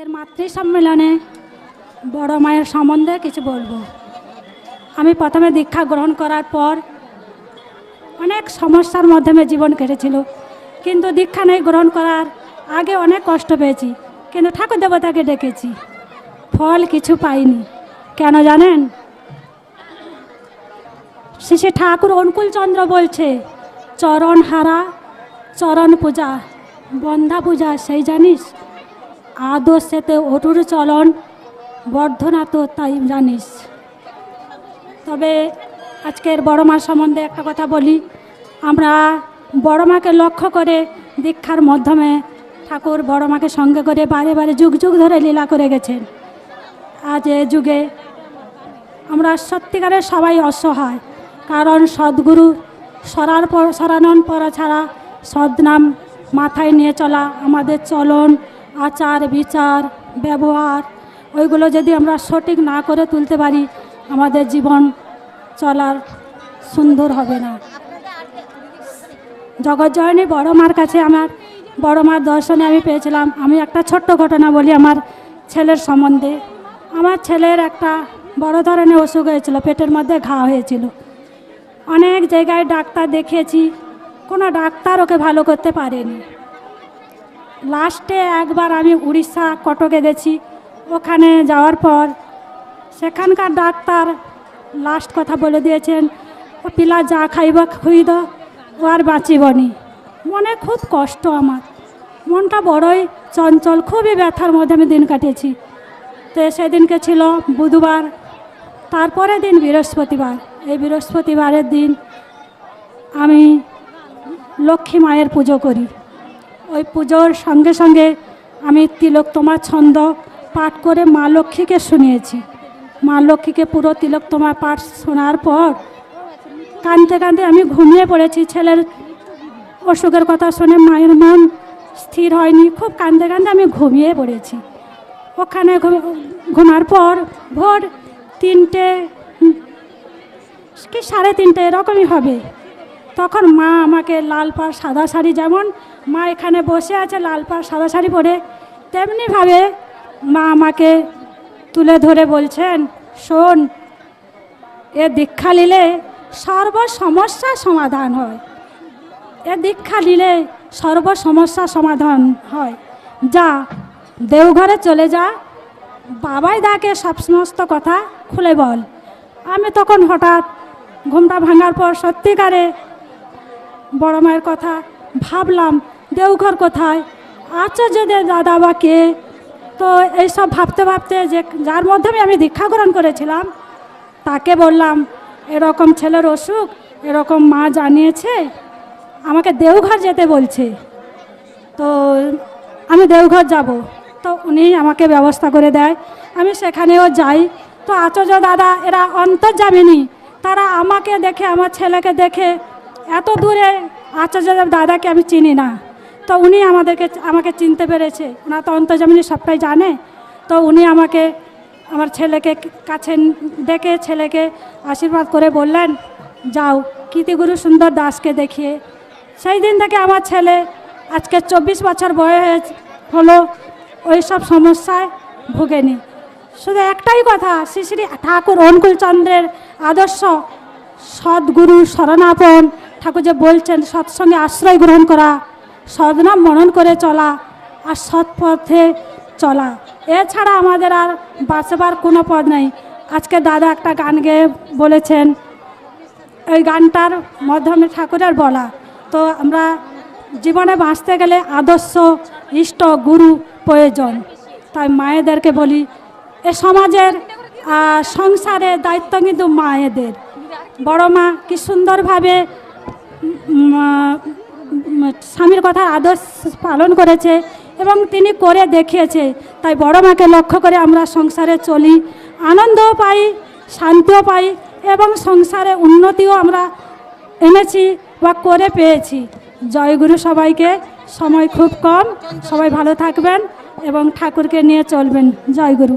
আজকের মাতৃ সম্মেলনে বড় মায়ের সম্বন্ধে কিছু বলব। আমি প্রথমে দীক্ষা গ্রহণ করার পর অনেক সমস্যার মাধ্যমে জীবন কেটেছিল। কিন্তু দীক্ষা নেই গ্রহণ করার আগে অনেক কষ্ট পেয়েছি। কিন্তু ঠাকুর দেবতাকে ডেকেছি। ফল কিছু পাইনি। কেন জানেন? শেষে ঠাকুর অনুকূল চন্দ্র বলছে, চরণ হারা, চরণ পূজা বন্ধা পূজা সেই জানিস? আদর্শেতে অটুর চলন বর্ধনা তো তাই জানিস। তবে আজকের বড় মা সম্বন্ধে একটা কথা বলি। আমরা বড় মাকে লক্ষ্য করে দীক্ষার মাধ্যমে ঠাকুর বড় মাকে সঙ্গে করে বারে বারে যুগ যুগ ধরে লীলা করে গেছেন। আজ এ যুগে আমরা সত্যিকারের সবাই অসহায়, কারণ সদ্গুরু সরার পর সরানন পরা ছাড়া সদনাম মাথায় নিয়ে চলা আমাদের চলন আচার, বিচার, ব্যবহার, ওইগুলো যদি আমরা সঠিক না করে তুলতে পারি, আমাদের জীবন চলার সুন্দর হবে না। জগৎজয়নী বড় মার কাছে আমার বড় মার দর্শনে আমি পেয়েছিলাম। আমি একটা ছোট্ট ঘটনা বলি আমার ছেলের সম্বন্ধে। আমার ছেলের একটা বড় ধরনের অসুখ হয়েছিল, পেটের মধ্যে ঘা হয়েছিল। অনেক জায়গায় ডাক্তার দেখিয়েছি, কোনো ডাক্তার ওকে ভালো করতে পারেনি। লাস্টে একবার আমি উড়িষ্যা কটকে গেছি। ওখানে যাওয়ার পর সেখানকার ডাক্তার লাস্ট কথা বলে দিয়েছেন, ও পিলা যা খাইব খুইদ ও আর বাঁচিবনি মনে খুব কষ্ট আমার। মনটা বড়ই চঞ্চল, খুবই ব্যথার মধ্যে আমি দিন কাটিয়েছি। তো সেদিনকে ছিল বুধবার তারপরে দিন বৃহস্পতিবার। এই বৃহস্পতিবারের দিন আমি লক্ষ্মী মায়ের পুজো করি। ওই পুজোর সঙ্গে সঙ্গে আমি তিলক তোমার ছন্দ পাঠ করে মা লক্ষ্মীকে শুনিয়েছি। মা লক্ষ্মীকে পুরো তিলক তোমার পাঠ শোনার পর কাঁদতে কাঁদতে আমি ঘুমিয়ে পড়েছি। ছেলের অসুখের কথা শুনে মায়ের মন স্থির হয়নি। খুব কাঁদতে কাঁদতে আমি ঘুমিয়ে পড়েছি। ওখানে ঘুমার পর ভোর তিনটে, কি সাড়ে তিনটে, এরকমই হবে। তখন মা আমাকে লাল পাড় সাদা শাড়ি যেমন মা এখানে বসে আছে লাল পাড় সাদা শাড়ি পরে, তেমনিভাবে মা আমাকে তুলে ধরে বলছেন, শোন, এ দীক্ষা নিলে সর্ব সমস্যার সমাধান হয়। এ দীক্ষা নিলে সর্ব সমস্যার সমাধান হয়। যা দেওঘরে চলে যা, বাবাই দাকে সব সমস্ত কথা খুলে বল। আমি তখন হঠাৎ ঘুমটা ভাঙার পর সত্যিকারে বড় মায়ের কথা ভাবলাম, দেওঘর কোথায়? আচার্যদের দাদা বা কে? তো এইসব ভাবতে ভাবতে যে যার মাধ্যমে আমি দীক্ষা গ্রহণ করেছিলাম, তাকে বললাম, এরকম ছেলের অসুখ, এরকম মা জানিয়েছে, আমাকে দেওঘর যেতে বলছে। তো আমি দেওঘর যাব। তো উনি আমাকে ব্যবস্থা করে দেয়। আমি সেখানেও যাই। তো আচার্য দাদা, এরা অন্তর্জামিনী তারা আমাকে দেখে, আমার ছেলেকে দেখে এত দূরে আচার্য দাদাকে আমি চিনি না। তো উনি আমাদেরকে, আমাকে চিনতে পেরেছে। ওনার তো অন্তর্জামিনী সবটাই জানে। তো উনি আমাকে, আমার ছেলেকে কাছে ডেকে ছেলেকে আশীর্বাদ করে বললেন, যাও, কীর্তিগুরু সুন্দর দাসকে দেখিয়ে। সেই দিন থেকে আমার ছেলে আজকে চব্বিশ বছর বয়স হলো ওই সব সমস্যায় ভুগেনি। শুধু একটাই কথা, শ্রী শ্রী ঠাকুর অনুকূল চন্দ্রের আদর্শ সদ্গুরু শরণাপন ঠাকুর যে বলছেন, সৎসঙ্গে আশ্রয় গ্রহণ করা, সদনাম মনন করে চলা আর সৎ পথে চলা। এছাড়া আমাদের আর বাঁচবার কোনো পথ নেই। আজকে দাদা একটা গান গেয়ে বলেছেন ওই গানটার মাধ্যমে ঠাকুরের বলা। তো আমরা জীবনে বাঁচতে গেলে আদর্শ, ইষ্ট, গুরু, প্রয়োজন। তাই মায়েদেরকে বলি, এ সমাজের সংসারের দায়িত্ব কিন্তু মায়েদের। বড় মা কি সুন্দরভাবে স্বামীর কথা আদর্শ পালন করেছে এবং তিনি করে দেখিয়েছে। তাই বড় মাকে লক্ষ্য করে আমরা সংসারে চলি, আনন্দও পাই, শান্তিও পাই এবং সংসারে উন্নতিও আমরা এনেছি বা করে পেয়েছি। জয়গুরু সবাইকে, সময় খুব কম। সবাই ভালো থাকবেন এবং ঠাকুরকে নিয়ে চলবেন। জয়গুরু